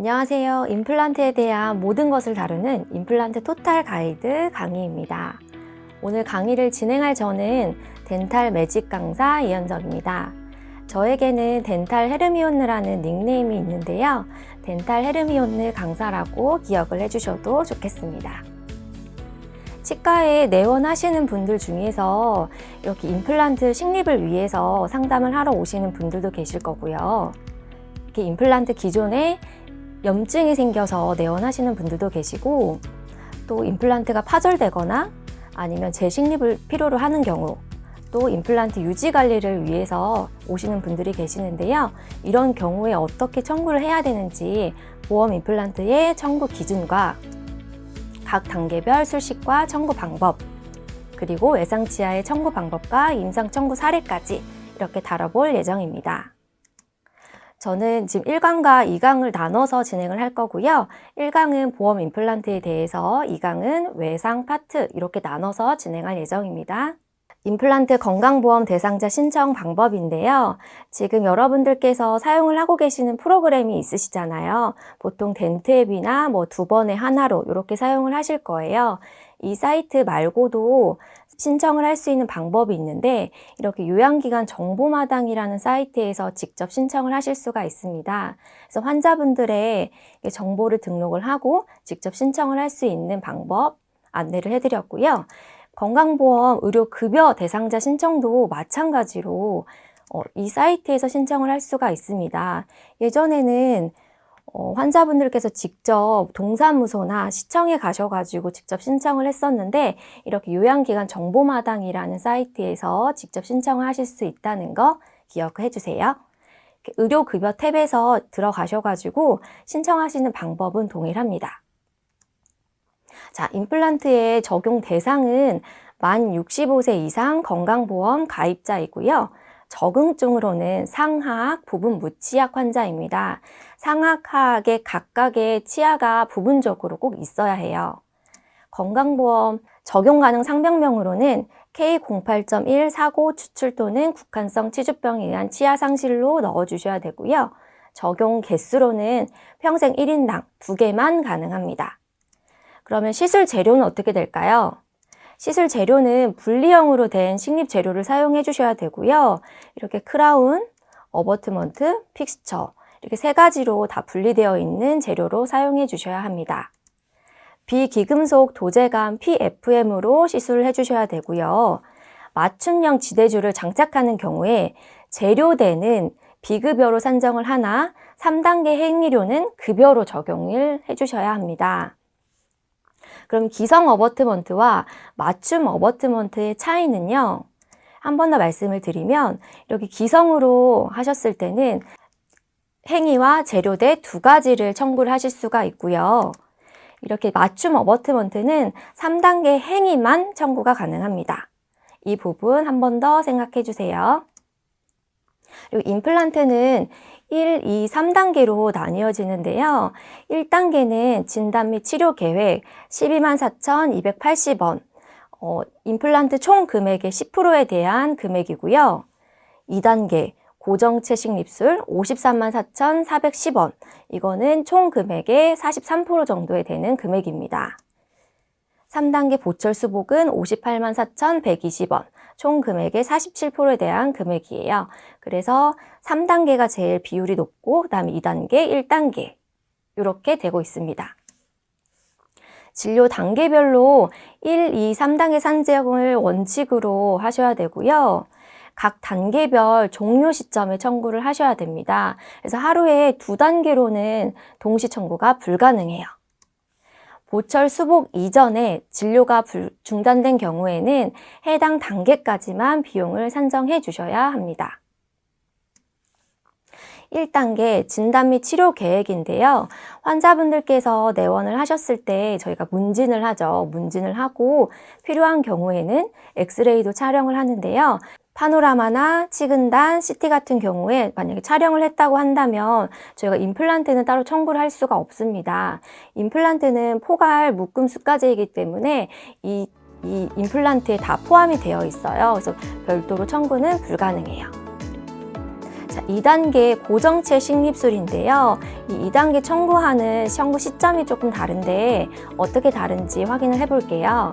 안녕하세요. 임플란트에 대한 모든 것을 다루는 임플란트 토탈 가이드 강의입니다. 오늘 강의를 진행할 저는 덴탈 매직 강사 이현정입니다. 저에게는 덴탈 헤르미온느라는 닉네임이 있는데요. 덴탈 헤르미온느 강사라고 기억을 해주셔도 좋겠습니다. 치과에 내원하시는 분들 중에서 이렇게 임플란트 식립을 위해서 상담을 하러 오시는 분들도 계실 거고요. 이렇게 임플란트 기존에 염증이 생겨서 내원하시는 분들도 계시고 또 임플란트가 파절되거나 아니면 재식립을 필요로 하는 경우 또 임플란트 유지 관리를 위해서 오시는 분들이 계시는데요. 이런 경우에 어떻게 청구를 해야 되는지 보험 임플란트의 청구 기준과 각 단계별 술식과 청구 방법 그리고 외상치아의 청구 방법과 임상 청구 사례까지 이렇게 다뤄볼 예정입니다. 저는 지금 1강과 2강을 나눠서 진행을 할 거고요. 1강은 보험 임플란트에 대해서, 2강은 외상 파트 이렇게 나눠서 진행할 예정입니다. 임플란트 건강보험 대상자 신청 방법인데요. 지금 여러분들께서 사용을 하고 계시는 프로그램이 있으시잖아요. 보통 덴트앱이나 뭐 두 번에 하나로 이렇게 사용을 하실 거예요. 이 사이트 말고도 신청을 할 수 있는 방법이 있는데 이렇게 요양기관 정보마당이라는 사이트에서 직접 신청을 하실 수가 있습니다. 그래서 환자분들의 정보를 등록을 하고 직접 신청을 할 수 있는 방법 안내를 해드렸고요. 건강보험 의료급여 대상자 신청도 마찬가지로 어, 이 사이트에서 신청을 할 수가 있습니다. 예전에는 어, 환자분들께서 직접 동사무소나 시청에 가셔가지고 직접 신청을 했었는데 이렇게 요양기관 정보마당이라는 사이트에서 직접 신청을 하실 수 있다는 거 기억해 주세요. 의료급여 탭에서 들어가셔가지고 신청하시는 방법은 동일합니다. 자, 임플란트의 적용 대상은 만 65세 이상 건강보험 가입자이고요. 적응증으로는 상하악, 부분 무치약 환자입니다. 상하악의 각각의 치아가 부분적으로 꼭 있어야 해요. 건강보험 적용 가능 상병명으로는 K08.1 사고 추출 또는 국한성 치주병에 의한 치아 상실로 넣어주셔야 되고요. 적용 개수로는 평생 1인당 2개만 가능합니다. 그러면 시술 재료는 어떻게 될까요? 시술 재료는 분리형으로 된 식립 재료를 사용해 주셔야 되고요. 이렇게 크라운, 어버트먼트, 픽스처 이렇게 세 가지로 다 분리되어 있는 재료로 사용해 주셔야 합니다. 비기금속 도제감 PFM으로 시술을 해 주셔야 되고요. 맞춤형 지대주를 장착하는 경우에 재료대는 비급여로 산정을 하나 3단계 행위료는 급여로 적용을 해 주셔야 합니다. 그럼 기성 어버트먼트와 맞춤 어버트먼트의 차이는요. 한 번 더 말씀을 드리면 이렇게 기성으로 하셨을 때는 행위와 재료대 두 가지를 청구를 하실 수가 있고요. 이렇게 맞춤 어버트먼트는 3단계 행위만 청구가 가능합니다. 이 부분 한 번 더 생각해 주세요. 그리고 임플란트는 1, 2, 3단계로 나뉘어지는데요. 1단계는 진단 및 치료 계획 12만 4,280원, 어, 임플란트 총 금액의 10%에 대한 금액이고요. 2단계 고정체 식립술 53만 4,410원, 이거는 총 금액의 43% 정도에 되는 금액입니다. 3단계 보철 수복은 58만 4,120원, 총 금액의 47%에 대한 금액이에요. 그래서 3단계가 제일 비율이 높고, 그 다음에 2단계, 1단계. 이렇게 되고 있습니다. 진료 단계별로 1, 2, 3단계 산정을 원칙으로 하셔야 되고요. 각 단계별 종료 시점에 청구를 하셔야 됩니다. 그래서 하루에 두 단계로는 동시 청구가 불가능해요. 보철 수복 이전에 진료가 중단된 경우에는 해당 단계까지만 비용을 산정해 주셔야 합니다. 1단계 진단 및 치료 계획인데요. 환자분들께서 내원을 하셨을 때 저희가 문진을 하죠. 문진을 하고 필요한 경우에는 엑스레이도 촬영을 하는데요. 파노라마나 치근단, CT 같은 경우에 만약에 촬영을 했다고 한다면 저희가 임플란트는 따로 청구를 할 수가 없습니다. 임플란트는 포괄 묶음 수까지이기 때문에 이, 이 임플란트에 다 포함이 되어 있어요. 그래서 별도로 청구는 불가능해요. 자, 2단계 고정체 식립술인데요. 이 2단계 청구하는 청구 시점이 조금 다른데 어떻게 다른지 확인을 해볼게요.